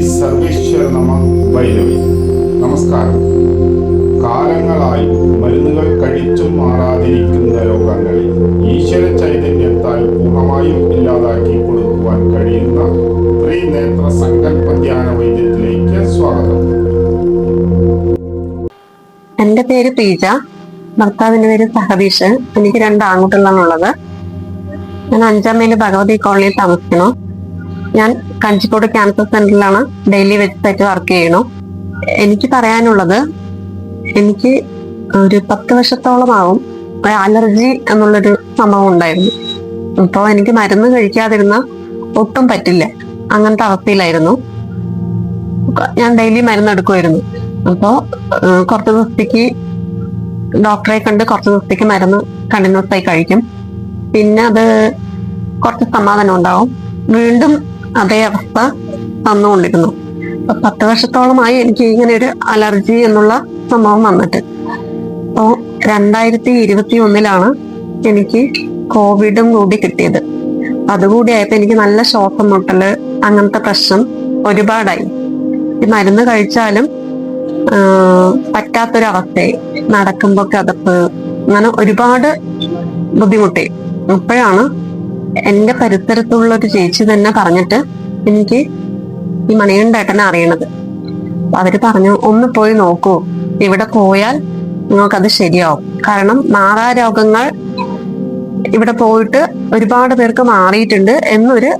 ശ്രീ സർവേശ്വര നമ ഭൈരവി നമസ്കാരം. കാലങ്ങളായി മരുന്നുകൾ കഴിച്ചും മാറാതിരിക്കുന്ന രോഗങ്ങളിൽ ഈശ്വര ചൈതന്യത്താൽ പൂർണമായും ഇല്ലാതാക്കി കൊടുക്കുവാൻ കഴിയുന്ന ത്രിനേത്ര സങ്കല്പ ധ്യാന വൈദ്യത്തിലേക്ക് സ്വാഗതം. എന്റെ പേര് പീജ. ഭർത്താവിന്റെ പേര് സഹദീഷ് എനിക്ക് രണ്ട് ആൺകുട്ടികളാണുള്ളത്. ഞാൻ അഞ്ചാം മേൽ ഭഗവതി കോളനിയിൽ താമസിക്കുന്നു. ഞാൻ കഞ്ചിക്കോട് ക്യാൻസർ സെന്ററിലാണ് ഡെയിലി വെച്ചിട്ട് വർക്ക് ചെയ്യണു എനിക്ക് പറയാനുള്ളത് എനിക്ക് ഒരു പത്ത് വർഷത്തോളമാവും ഒരു അലർജി എന്നുള്ളൊരു സംഭവം ഉണ്ടായിരുന്നു. അപ്പോൾ എനിക്ക് മരുന്ന് കഴിക്കാതിരുന്ന ഒട്ടും പറ്റില്ല. അങ്ങനത്തെ അവസ്ഥയിലായിരുന്നു. ഞാൻ ഡെയിലി മരുന്ന് എടുക്കുമായിരുന്നു. അപ്പോൾ കുറച്ച് ദിവസത്തേക്ക് ഡോക്ടറെ കണ്ട് കുറച്ച് ദിവസത്തേക്ക് മരുന്ന് കണ്ടിന്യൂസ് ആയി കഴിക്കും. പിന്നെ അത് കുറച്ച് സമാധാനം ഉണ്ടാവും. വീണ്ടും അതേ അവസ്ഥ വന്നുകൊണ്ടിരുന്നു. പത്ത് വർഷത്തോളമായി എനിക്ക് ഇങ്ങനെ ഒരു അലർജി എന്നുള്ള സംഭവം വന്നിട്ട്. അപ്പോൾ രണ്ടായിരത്തി ഇരുപത്തി ഒന്നിലാണ് എനിക്ക് കോവിഡും കൂടി കിട്ടിയത്. അതുകൂടി ആയപ്പോ എനിക്ക് നല്ല ശ്വാസം മുട്ടൽ അങ്ങനത്തെ പ്രശ്നം ഒരുപാടായി. ഈ മരുന്ന് കഴിച്ചാലും പറ്റാത്തൊരവസ്ഥയെ പറ്റാത്തൊരവസ്ഥയായി. നടക്കുമ്പോ കിതപ്പ് അങ്ങനെ ഒരുപാട് ബുദ്ധിമുട്ടി. അപ്പോഴാണ് എന്റെ പരിസരത്തുള്ള ഒരു ചേച്ചി തന്നെ പറഞ്ഞിട്ട് എനിക്ക് ഈ മണികണ്ഠേട്ടനെ അറിയണത്. അവർ പറഞ്ഞു ഒന്ന് പോയി നോക്കൂ. ഇവിടെ പോയാൽ നിങ്ങൾക്കത് ശരിയാവും. കാരണം മാറാ രോഗങ്ങൾ ഇവിടെ പോയിട്ട് ഒരുപാട് പേർക്ക് മാറിയിട്ടുണ്ട് എന്നൊരു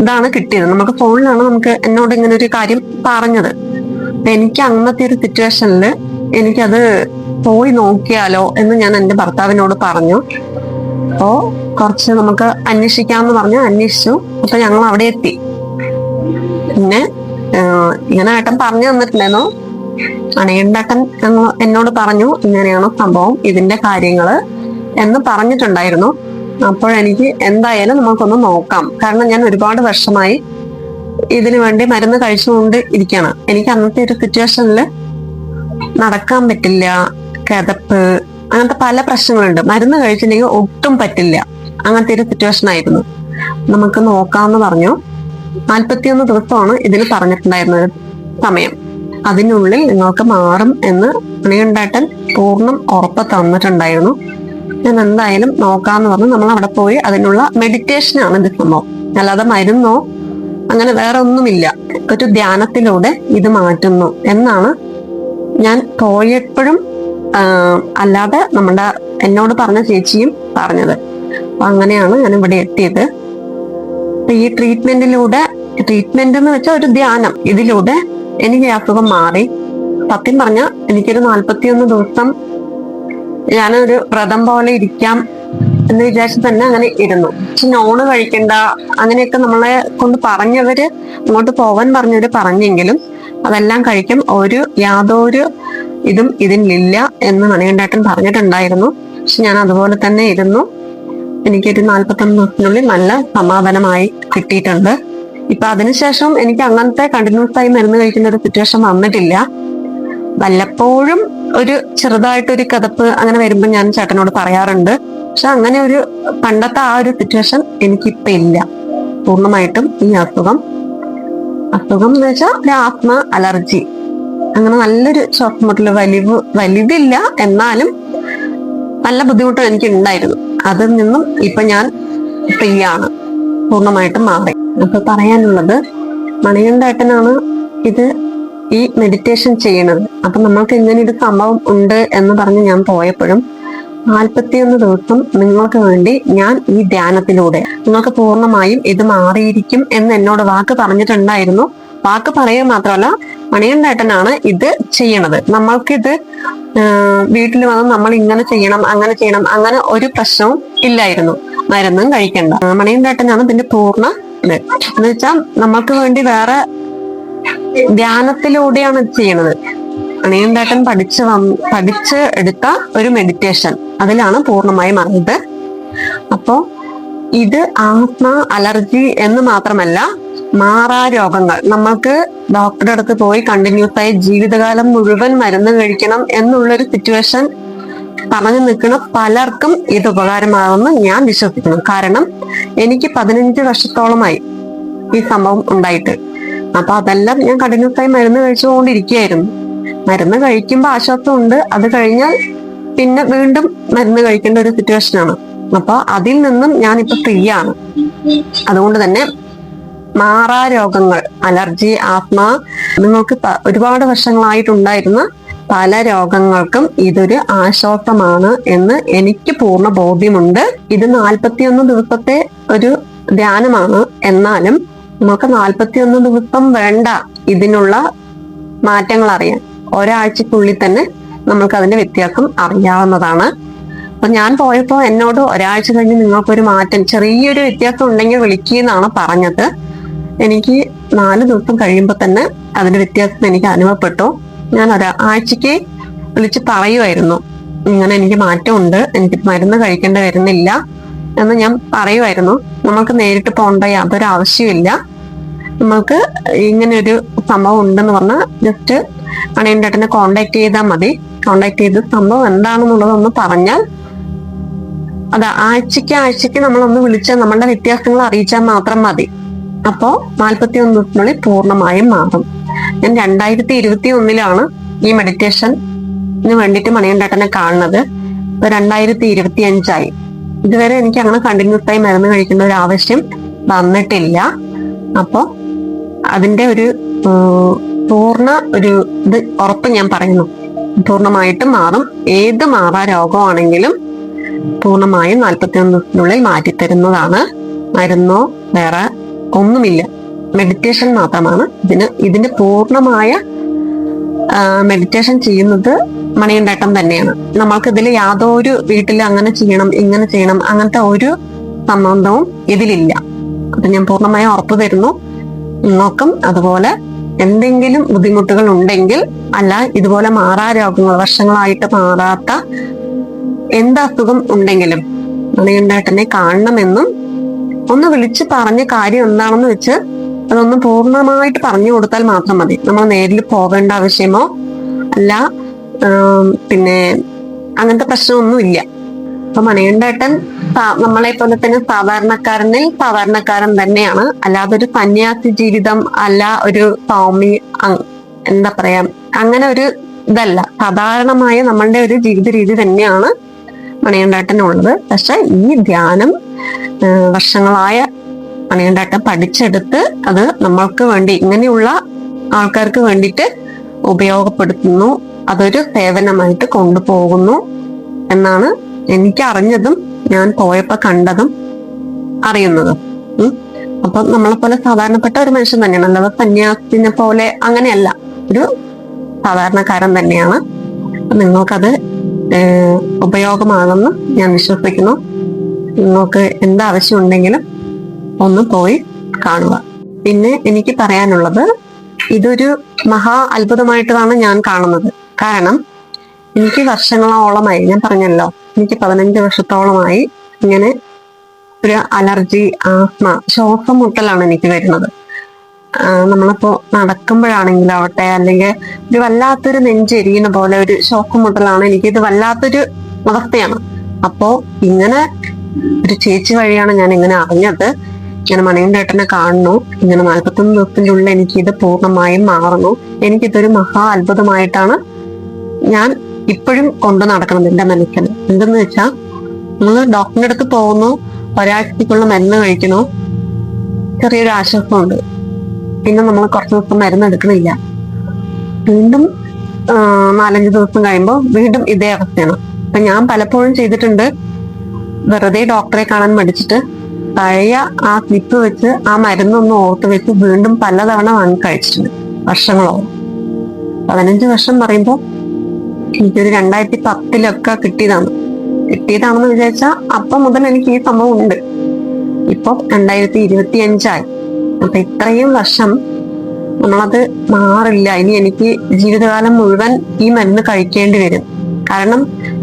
ഇതാണ് കിട്ടിയത്. നമുക്ക് ഫോണിലാണ് നമുക്ക് എന്നോട് ഇങ്ങനെ ഒരു കാര്യം പറഞ്ഞത്. എനിക്ക് അന്നത്തെ ഒരു സിറ്റുവേഷനിൽ എനിക്കത് പോയി നോക്കിയാലോ എന്ന് ഞാൻ എന്റെ ഭർത്താവിനോട് പറഞ്ഞു. അപ്പോ കുറച്ച് നമുക്ക് അന്വേഷിക്കാന്ന് പറഞ്ഞു അന്വേഷിച്ചു. അപ്പൊ ഞങ്ങൾ അവിടെ എത്തി. പിന്നെ ഇങ്ങനെ ഏട്ടൻ പറഞ്ഞു തന്നിട്ടില്ലായിരുന്നു അണയണ്ടേട്ടൻ എന്നോട് പറഞ്ഞു ഇങ്ങനെയാണ് സംഭവം ഇതിന്റെ കാര്യങ്ങൾ എന്ന് പറഞ്ഞിട്ടുണ്ടായിരുന്നു. അപ്പോഴെനിക്ക് എന്തായാലും നമുക്കൊന്ന് നോക്കാം. കാരണം ഞാൻ ഒരുപാട് വർഷമായി ഇതിനു വേണ്ടി മരുന്ന് കഴിച്ചുകൊണ്ട് ഇരിക്കുകയാണ്. എനിക്ക് അന്നത്തെ ഒരു സിറ്റുവേഷനിൽ നടക്കാൻ പറ്റില്ല. കിതപ്പ് അങ്ങനത്തെ പല പ്രശ്നങ്ങളുണ്ട്. മരുന്ന് കഴിച്ചിട്ടുണ്ടെങ്കിൽ ഒട്ടും പറ്റില്ല. അങ്ങനത്തെ ഒരു സിറ്റുവേഷൻ ആയിരുന്നു. നമുക്ക് നോക്കാമെന്ന് പറഞ്ഞു. നാൽപ്പത്തിയൊന്ന് ദിവസമാണ് ഇതിൽ പറഞ്ഞിട്ടുണ്ടായിരുന്നത് സമയം. അതിനുള്ളിൽ നിങ്ങൾക്ക് മാറും എന്ന് മണികണ്ഠേട്ടൻ പൂർണം ഉറപ്പ് തന്നിട്ടുണ്ടായിരുന്നു. ഞാൻ എന്തായാലും നോക്കാന്ന് പറഞ്ഞു. നമ്മൾ അവിടെ പോയി അതിനുള്ള മെഡിറ്റേഷനാണ് ഇത് സംഭവം. അല്ലാതെ മരുന്നോ അങ്ങനെ വേറെ ഒന്നുമില്ല. ഒരു ധ്യാനത്തിലൂടെ ഇത് മാറ്റുന്നു എന്നാണ് ഞാൻ പോയപ്പോഴും അല്ലാതെ നമ്മുടെ എന്നോട് പറഞ്ഞ ചേച്ചിയും പറഞ്ഞത്. അപ്പൊ അങ്ങനെയാണ് ഞാൻ ഇവിടെ എത്തിയത്. അപ്പൊ ഈ ട്രീറ്റ്മെന്റിലൂടെ ട്രീറ്റ്മെന്റ് എന്ന് വെച്ചാൽ ഒരു ധ്യാനം. ഇതിലൂടെ എനിക്ക് ഈ അസുഖം മാറി. സത്യം പറഞ്ഞ എനിക്കൊരു നാല്പത്തിയൊന്ന് ദിവസം ഞാനൊരു വ്രതം പോലെ ഇരിക്കാം എന്ന് വിചാരിച്ച് തന്നെ അങ്ങനെ ഇരുന്നു. പക്ഷെ നോണ് കഴിക്കണ്ട അങ്ങനെയൊക്കെ നമ്മളെ കൊണ്ട് പറഞ്ഞവര് അങ്ങോട്ട് പോവാൻ പറഞ്ഞവര് പറഞ്ഞെങ്കിലും അതെല്ലാം കഴിക്കും. ഒരു യാതൊരു ഇതും ഇതിനില്ല എന്ന് മണികണ്ഠേട്ടൻ പറഞ്ഞിട്ടുണ്ടായിരുന്നു. പക്ഷെ ഞാൻ അതുപോലെ തന്നെ ഇരുന്നു. എനിക്കൊരു നാല്പത്തൊന്ന് ദിവസത്തിനുള്ളിൽ നല്ല സമാധാനമായി കിട്ടിയിട്ടുണ്ട്. ഇപ്പൊ അതിനുശേഷം എനിക്ക് അങ്ങനത്തെ കണ്ടിന്യൂസ് ആയി മരുന്ന് കഴിക്കുന്ന ഒരു സിറ്റുവേഷൻ വന്നിട്ടില്ല. വല്ലപ്പോഴും ഒരു ചെറുതായിട്ടൊരു കഥപ്പ് അങ്ങനെ വരുമ്പോൾ ഞാൻ ചേട്ടനോട് പറയാറുണ്ട്. പക്ഷെ അങ്ങനെ ഒരു പണ്ടത്തെ ആ ഒരു സിറ്റുവേഷൻ എനിക്കിപ്പൊ ഇല്ല. പൂർണമായിട്ടും ഈ അസുഖം. അസുഖം എന്ന് വെച്ചാൽ ഒരു ആസ്മ അലർജി. അങ്ങനെ നല്ലൊരു ശ്വാസം മുട്ടൽ വലിവ് വലുതില്ല എന്നാലും നല്ല ബുദ്ധിമുട്ടും എനിക്ക് ഉണ്ടായിരുന്നു അതിൽ നിന്നും ഇപ്പൊ ഞാൻ ഫ്രീ ആണ്. പൂർണമായിട്ടും മാറി. അപ്പൊ പറയാനുള്ളത് മണികണ്ഠേട്ടനാണ് ഇത് ഈ മെഡിറ്റേഷൻ ചെയ്യണത്. അപ്പൊ നമ്മൾക്ക് ഇങ്ങനെ ഒരു സംഭവം ഉണ്ട് എന്ന് പറഞ്ഞ് ഞാൻ പോയപ്പോഴും നാൽപ്പത്തിയൊന്ന് ദിവസം നിങ്ങൾക്ക് വേണ്ടി ഞാൻ ഈ ധ്യാനത്തിലൂടെ നിങ്ങൾക്ക് പൂർണമായും ഇത് മാറിയിരിക്കും എന്ന് എന്നോട് വാക്ക് പറഞ്ഞിട്ടുണ്ടായിരുന്നു. വാക്ക് പറയുക മാത്രമല്ല മണികണ്ഠേട്ടനാണ് ഇത് ചെയ്യണത്. നമ്മൾക്കിത് വീട്ടിൽ വന്ന് നമ്മൾ ഇങ്ങനെ ചെയ്യണം അങ്ങനെ ചെയ്യണം അങ്ങനെ ഒരു പ്രശ്നവും ഇല്ലായിരുന്നു. മരുന്നും കഴിക്കണ്ട. മണികണ്ഠേട്ടനാണ് ഇതിന്റെ പൂർണ ഇത്. എന്ന് വെച്ചാൽ നമ്മൾക്ക് വേണ്ടി വേറെ ധ്യാനത്തിലൂടെയാണ് ചെയ്യണത്. മണികണ്ഠേട്ടൻ പഠിച്ച് വന്ന് പഠിച്ച് എടുത്ത ഒരു മെഡിറ്റേഷൻ അതിലാണ് പൂർണമായും അറിയത് അപ്പോ ഇത് ആത്മ അലർജി എന്ന് മാത്രമല്ല മാറാ രോഗങ്ങൾ നമ്മൾക്ക് ഡോക്ടറുടെ അടുത്ത് പോയി കണ്ടിന്യൂസ് ആയി ജീവിതകാലം മുഴുവൻ മരുന്ന് കഴിക്കണം എന്നുള്ളൊരു സിറ്റുവേഷൻ പറഞ്ഞു നിൽക്കുന്ന പലർക്കും ഇത് ഉപകാരമാകുമെന്ന് ഞാൻ വിശ്വസിക്കുന്നു. കാരണം എനിക്ക് പതിനഞ്ച് വർഷത്തോളമായി ഈ സംഭവം ഉണ്ടായിട്ട്. അപ്പൊ അതെല്ലാം ഞാൻ കണ്ടിന്യൂസ് ആയി മരുന്ന് കഴിച്ചുകൊണ്ടിരിക്കുകയായിരുന്നു. മരുന്ന് കഴിക്കുമ്പോൾ ആശ്വാസമുണ്ട് അത് കഴിഞ്ഞാൽ പിന്നെ വീണ്ടും മരുന്ന് കഴിക്കേണ്ട ഒരു സിറ്റുവേഷൻ ആണ്. അപ്പൊ അതിൽ നിന്നും ഞാൻ ഇപ്പൊ ഫ്രീ ആണ്. അതുകൊണ്ട് തന്നെ മാറാ രോഗങ്ങൾ അലർജി ആസ്മ നിങ്ങൾക്ക് ഒരുപാട് വർഷങ്ങളായിട്ടുണ്ടായിരുന്ന പല രോഗങ്ങൾക്കും ഇതൊരു ആശ്വാസമാണ് എന്ന് എനിക്ക് പൂർണ ബോധ്യമുണ്ട്. ഇത് നാൽപ്പത്തിയൊന്ന് ദിവസത്തെ ഒരു ധ്യാനമാണ്. എന്നാലും നമുക്ക് നാൽപ്പത്തിയൊന്ന് ദിവസം വേണ്ട ഇതിനുള്ള മാറ്റങ്ങൾ അറിയാൻ. ഒരാഴ്ചക്കുള്ളിൽ തന്നെ നമ്മൾക്ക് അതിന്റെ വ്യത്യാസം അറിയാവുന്നതാണ്. അപ്പൊ ഞാൻ പോയപ്പോ എന്നോട് ഒരാഴ്ച കഴിഞ്ഞ് നിങ്ങൾക്കൊരു മാറ്റം ചെറിയൊരു വ്യത്യാസം ഉണ്ടെങ്കിൽ വിളിക്കുകയെന്നാണ് പറഞ്ഞത്. എനിക്ക് നാല് ദിവസം കഴിയുമ്പോൾ തന്നെ അതിന്റെ വ്യത്യാസം എനിക്ക് അനുഭവപ്പെട്ടു. ഞാൻ ഒരാഴ്ചക്ക് വിളിച്ച് പറയുമായിരുന്നു ഇങ്ങനെ എനിക്ക് മാറ്റമുണ്ട് എനിക്ക് മരുന്ന് കഴിക്കേണ്ടി വരുന്നില്ല എന്ന് ഞാൻ പറയുമായിരുന്നു നമ്മൾക്ക് നേരിട്ട് പോകേണ്ട യാതൊരു ആവശ്യമില്ല നമ്മൾക്ക് ഇങ്ങനെ ഒരു സംഭവം ഉണ്ടെന്ന് പറഞ്ഞാൽ ജസ്റ്റ് അണിയന്റെ മണിയന്റേട്ടനെ കോണ്ടാക്ട് ചെയ്താൽ മതി. കോണ്ടാക്ട് ചെയ്ത് സംഭവം എന്താണെന്നുള്ളതൊന്ന് പറഞ്ഞാൽ അത് ആഴ്ചക്ക് ആഴ്ചക്ക് നമ്മളൊന്ന് വിളിച്ചാൽ നമ്മളുടെ വ്യത്യാസങ്ങൾ അറിയിച്ചാൽ മാത്രം മതി. അപ്പോ നാൽപ്പത്തി ഒന്ന് ദിവസത്തിനുള്ളിൽ പൂർണമായും മാറും ഞാൻ രണ്ടായിരത്തി ഇരുപത്തി ഒന്നിലാണ് ഈ മെഡിറ്റേഷന് വേണ്ടിയിട്ട് മണിയണ്ടേട്ടനെ കാണുന്നത്. ഇപ്പൊ രണ്ടായിരത്തി ഇരുപത്തി അഞ്ചായി ഇതുവരെ എനിക്ക് അങ്ങനെ കണ്ടിന്യൂസ് ആയി മരുന്ന് കഴിക്കുന്ന ഒരു ആവശ്യം വന്നിട്ടില്ല. അപ്പോ അതിന്റെ ഒരു പൂർണ ഒരു ഇത് ഉറപ്പ് ഞാൻ പറയുന്നു. പൂർണമായിട്ടും മാറും. ഏത് മാറാ രോഗമാണെങ്കിലും പൂർണമായും നാൽപ്പത്തി ഒന്ന് ദിവസത്തിനുള്ളിൽ മാറ്റിത്തരുന്നതാണ്. മരുന്നോ വേറെ ഒന്നുമില്ല. മെഡിറ്റേഷൻ മാത്രമാണ്. ഇതിന് ഇതിന്റെ പൂർണമായ മെഡിറ്റേഷൻ ചെയ്യുന്നത് മണിയുണ്ടാട്ടം തന്നെയാണ്. നമ്മൾക്ക് ഇതിൽ യാതൊരു വീട്ടിൽ അങ്ങനെ ചെയ്യണം ഇങ്ങനെ ചെയ്യണം അങ്ങനത്തെ ഒരു സംബന്ധവും ഇതിലില്ല. അത് ഞാൻ പൂർണമായും ഉറപ്പു തരുന്നു. നോക്കും. അതുപോലെ എന്തെങ്കിലും ബുദ്ധിമുട്ടുകൾ ഉണ്ടെങ്കിൽ അല്ല ഇതുപോലെ മാറാ രോഗങ്ങൾ വർഷങ്ങളായിട്ട് മാറാത്ത എന്ത് അസുഖം ഉണ്ടെങ്കിലും മണിയുണ്ടാട്ടനെ കാണണമെന്നും ഒന്ന് വിളിച്ച് പറഞ്ഞ കാര്യം എന്താണെന്ന് വെച്ച് അതൊന്ന് പൂർണമായിട്ട് പറഞ്ഞു കൊടുത്താൽ മാത്രം മതി. നമ്മൾ നേരിൽ പോകേണ്ട ആവശ്യമോ അല്ല പിന്നെ അങ്ങനത്തെ പ്രശ്നമൊന്നും ഇല്ല അപ്പൊ മണികണ്ഠേട്ടൻ നമ്മളെ പോലെ തന്നെ സാധാരണക്കാരനിൽ സാധാരണക്കാരൻ തന്നെയാണ്. അല്ലാതെ ഒരു സന്യാസി ജീവിതം അല്ല ഒരു സ്വാമി എന്താ പറയാ അങ്ങനെ ഒരു ഇതല്ല. സാധാരണമായ നമ്മളുടെ ഒരു ജീവിത രീതി തന്നെയാണ് മണികണ്ഠേട്ടനുള്ളത് പക്ഷെ ഈ ധ്യാനം വർഷങ്ങളായ മണികണ്ഠേട്ടൻ പഠിച്ചെടുത്ത് അത് നമ്മൾക്ക് വേണ്ടി ഇങ്ങനെയുള്ള ആൾക്കാർക്ക് വേണ്ടിയിട്ട് ഉപയോഗപ്പെടുത്തുന്നു. അതൊരു സേവനമായിട്ട് കൊണ്ടുപോകുന്നു എന്നാണ് എനിക്ക് അറിഞ്ഞതും ഞാൻ പോയപ്പോ കണ്ടതും അറിയുന്നത്. അപ്പൊ നമ്മളെ പോലെ സാധാരണപ്പെട്ട ഒരു മനുഷ്യൻ തന്നെയാണ്. അല്ലാതെ സന്യാസിനെ പോലെ അങ്ങനെയല്ല. ഒരു സാധാരണക്കാരൻ തന്നെയാണ്. നിങ്ങൾക്കത് ഉപയോഗമാകുമെന്ന് ഞാൻ വിശ്വസിക്കുന്നു. നിങ്ങൾക്ക് എന്താവശ്യം ഉണ്ടെങ്കിലും ഒന്ന് പോയി കാണുക. പിന്നെ എനിക്ക് പറയാനുള്ളത് ഇതൊരു മഹാ അത്ഭുതമായിട്ടാണ് ഞാൻ കാണുന്നത്. കാരണം എനിക്ക് വർഷങ്ങളോളമായി ഞാൻ പറഞ്ഞല്ലോ എനിക്ക് പതിനഞ്ച് വർഷത്തോളമായി ഇങ്ങനെ ഒരു അലർജി ആസ്മ ശ്വാസം മുട്ടലാണ് എനിക്ക് വരുന്നത്. നമ്മളിപ്പോ നടക്കുമ്പോഴാണെങ്കിലാവട്ടെ അല്ലെങ്കിൽ ഒരു വല്ലാത്തൊരു നെഞ്ചെരിയുന്ന പോലെ ഒരു ഷോക്ക് മുട്ടലാണ്. എനിക്ക് ഇത് വല്ലാത്തൊരു അവസ്ഥയാണ്. അപ്പോ ഇങ്ങനെ ഒരു ചേച്ചി വഴിയാണ് ഞാൻ ഇങ്ങനെ അറിഞ്ഞത്. ഇങ്ങനെ മണിയൻചേട്ടനെ കാണുന്നു. ഇങ്ങനെ നാൽപ്പത്തൊന്ന് ദിവസത്തിന്റെ ഉള്ളിൽ എനിക്ക് ഇത് പൂർണമായും മാറുന്നു. എനിക്കിതൊരു മഹാ അത്ഭുതമായിട്ടാണ് ഞാൻ ഇപ്പോഴും കൊണ്ടു നടക്കണം എന്റെ മനസ്സിൽ. എന്തെന്ന് വെച്ചാ നമ്മൾ ഡോക്ടറിന്റെ അടുത്ത് പോകുന്നു ഒരാഴ്ചക്കുള്ള മരുന്ന് കഴിക്കുന്നു. ചെറിയൊരു ആശ്വാസമുണ്ട്. പിന്നെ നമ്മൾ കുറച്ച് ദിവസം മരുന്ന് എടുക്കണില്ല. വീണ്ടും നാലഞ്ച് ദിവസം കഴിയുമ്പോൾ വീണ്ടും ഇതേ അവസ്ഥയാണ്. അപ്പൊ ഞാൻ പലപ്പോഴും ചെയ്തിട്ടുണ്ട്. വെറുതെ ഡോക്ടറെ കാണാൻ മടിച്ചിട്ട് പഴയ ആ സ്ലിപ്പ് വെച്ച് ആ മരുന്നൊന്നും ഓർത്ത് വെച്ച് വീണ്ടും പലതവണ വാങ്ങി കഴിച്ചിട്ടുണ്ട്. വർഷങ്ങളോളം പതിനഞ്ച് വർഷം പറയുമ്പോൾ എനിക്കൊരു രണ്ടായിരത്തി പത്തിലൊക്കെ കിട്ടിയതാണ്. കിട്ടിയതാണെന്ന് വിചാരിച്ചാൽ അപ്പം മുതൽ എനിക്ക് ഈ സംഭവം ഉണ്ട്. ഇപ്പം രണ്ടായിരത്തി ഇരുപത്തി അഞ്ചായി അപ്പൊ ഇത്രയും വർഷം നമ്മളത് മാറില്ല. ഇനി എനിക്ക് ജീവിതകാലം മുഴുവൻ ഈ മരുന്ന് കഴിക്കേണ്ടി വരും. കാരണം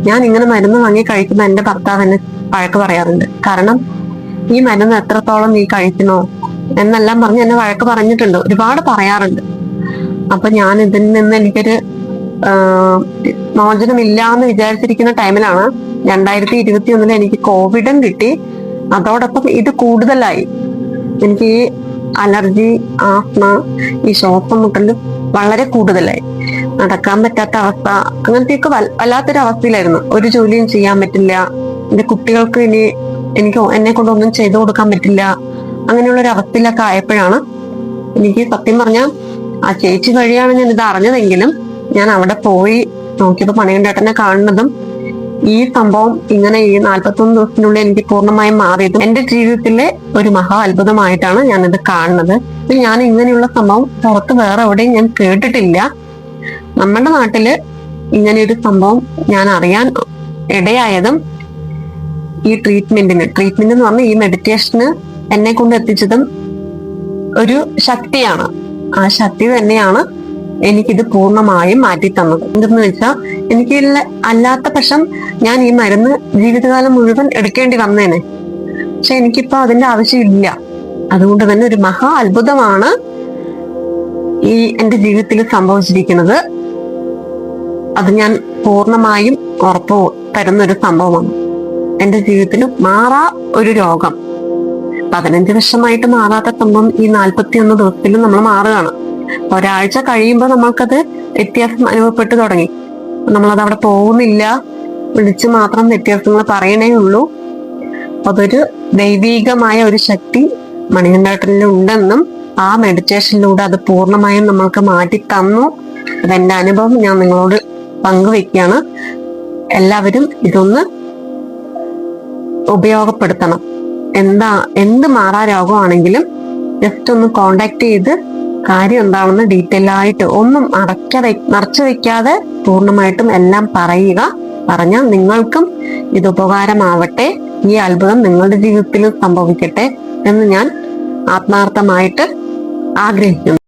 ഞാൻ ഇങ്ങനെ മരുന്ന് വാങ്ങി കഴിക്കുന്ന എന്റെ ഭർത്താവ് എന്നെ വഴക്ക് പറയാറുണ്ട്. കാരണം ഈ മരുന്ന് എത്രത്തോളം നീ കഴിക്കണോ എന്നെല്ലാം പറഞ്ഞ് എന്നെ വഴക്ക് പറഞ്ഞിട്ടുണ്ട്. ഒരുപാട് പറയാറുണ്ട്. അപ്പൊ ഞാൻ ഇതിൽ നിന്ന് എനിക്കൊരു മോചനമില്ല എന്ന് വിചാരിച്ചിരിക്കുന്ന ടൈമിലാണ് രണ്ടായിരത്തി ഇരുപത്തി ഒന്നിൽ എനിക്ക് കോവിഡും കിട്ടി. അതോടൊപ്പം ഇത് കൂടുതലായി. എനിക്ക് ഈ അലർജി ആസ്മ ഈ ശ്വാസം മുട്ടൽ വളരെ കൂടുതലായി. നടക്കാൻ പറ്റാത്ത അവസ്ഥ അങ്ങനത്തെയൊക്കെ വല്ലാത്തൊരു അവസ്ഥയിലായിരുന്നു ഒരു ജോലിയും ചെയ്യാൻ പറ്റില്ല. എന്റെ കുട്ടികൾക്ക് ഇനി എനിക്ക് എന്നെ കൊണ്ടൊന്നും ചെയ്തു കൊടുക്കാൻ പറ്റില്ല. അങ്ങനെയുള്ള ഒരു അവസ്ഥയിലൊക്കെ ആയപ്പോഴാണ് എനിക്ക് സത്യം പറഞ്ഞ ആ ചേച്ചി വഴിയാണ് ഞാൻ ഇത് അറിഞ്ഞതെങ്കിലും ഞാൻ അവിടെ പോയി നോക്കിയപ്പോ പണിയണ്ടേട്ടനെ കാണുന്നതും ഈ സംഭവം ഇങ്ങനെ ഈ നാല്പത്തൊന്ന് ദിവസത്തിനുള്ളിൽ എനിക്ക് പൂർണമായും മാറിയത് എന്റെ ജീവിതത്തിലെ ഒരു മഹാ അത്ഭുതമായിട്ടാണ് ഞാൻ ഇത് കാണുന്നത് ഞാൻ ഇങ്ങനെയുള്ള സംഭവം പുറത്ത് വേറെ എവിടെയും ഞാൻ കേട്ടിട്ടില്ല. നമ്മുടെ നാട്ടിൽ ഇങ്ങനെയൊരു സംഭവം ഞാൻ അറിയാൻ ഇടയായതും ഈ ട്രീറ്റ്മെന്റിന് ട്രീറ്റ്മെന്റ് എന്ന് പറഞ്ഞാൽ ഈ മെഡിറ്റേഷന് എന്നെ കൊണ്ട് എത്തിച്ചതും ഒരു ശക്തിയാണ്. ആ ശക്തി തന്നെയാണ് എനിക്കിത് പൂർണമായും മാറ്റി തന്നത് എന്തെന്ന് വെച്ചാൽ എനിക്ക് അല്ലാത്ത പക്ഷം ഞാൻ ഈ മരുന്ന് ജീവിതകാലം മുഴുവൻ എടുക്കേണ്ടി വന്നേനെ. പക്ഷെ എനിക്കിപ്പോ അതിന്റെ ആവശ്യമില്ല. അതുകൊണ്ട് തന്നെ ഒരു മഹാ അത്ഭുതമാണ് ഈ എന്റെ ജീവിതത്തിൽ സംഭവിച്ചിരിക്കുന്നത്. അത് ഞാൻ പൂർണമായും ഉറപ്പ് തരുന്ന ഒരു സംഭവമാണ്. എന്റെ ജീവിതത്തിൽ മാറാ ഒരു രോഗം. പതിനഞ്ച് വർഷമായിട്ട് മാറാത്ത സംഭവം ഈ നാൽപ്പത്തി ഒന്ന് ദിവസത്തിൽ നമ്മൾ മാറുകയാണ്. ഒരാഴ്ച കഴിയുമ്പോൾ നമ്മൾക്കത് വ്യത്യാസം അനുഭവപ്പെട്ടു തുടങ്ങി. നമ്മളത് അവിടെ പോകുന്നില്ല. വിളിച്ച് മാത്രം വ്യത്യാസങ്ങൾ പറയണേ ഉള്ളൂ. അതൊരു ദൈവീകമായ ഒരു ശക്തി മണികണ്ഠേട്ടനിൽ ഉണ്ടെന്നും ആ മെഡിറ്റേഷനിലൂടെ അത് പൂർണമായും നമ്മൾക്ക് മാറ്റി തന്നു അതെന്റെ അനുഭവം ഞാൻ നിങ്ങളോട് പങ്കുവെക്കുകയാണ്. എല്ലാവരും ഇതൊന്ന് ഉപയോഗപ്പെടുത്തണം. എന്താ എന്ത് മാറാ രോഗമാണെങ്കിലും ജസ്റ്റ് ഒന്ന് കോണ്ടാക്ട് ചെയ്ത് കാര്യം എന്താണെന്ന് ഡീറ്റെയിൽ ആയിട്ട് ഒന്നും അടയ്ക്ക നിറച്ചു വെക്കാതെ പൂർണമായിട്ടും എല്ലാം പറയുക. പറഞ്ഞാൽ നിങ്ങൾക്കും ഇത് ഉപകാരമാവട്ടെ. ഈ അത്ഭുതം നിങ്ങളുടെ ജീവിതത്തിൽ സംഭവിക്കട്ടെ എന്ന് ഞാൻ ആത്മാർത്ഥമായിട്ട് ആഗ്രഹിക്കുന്നു.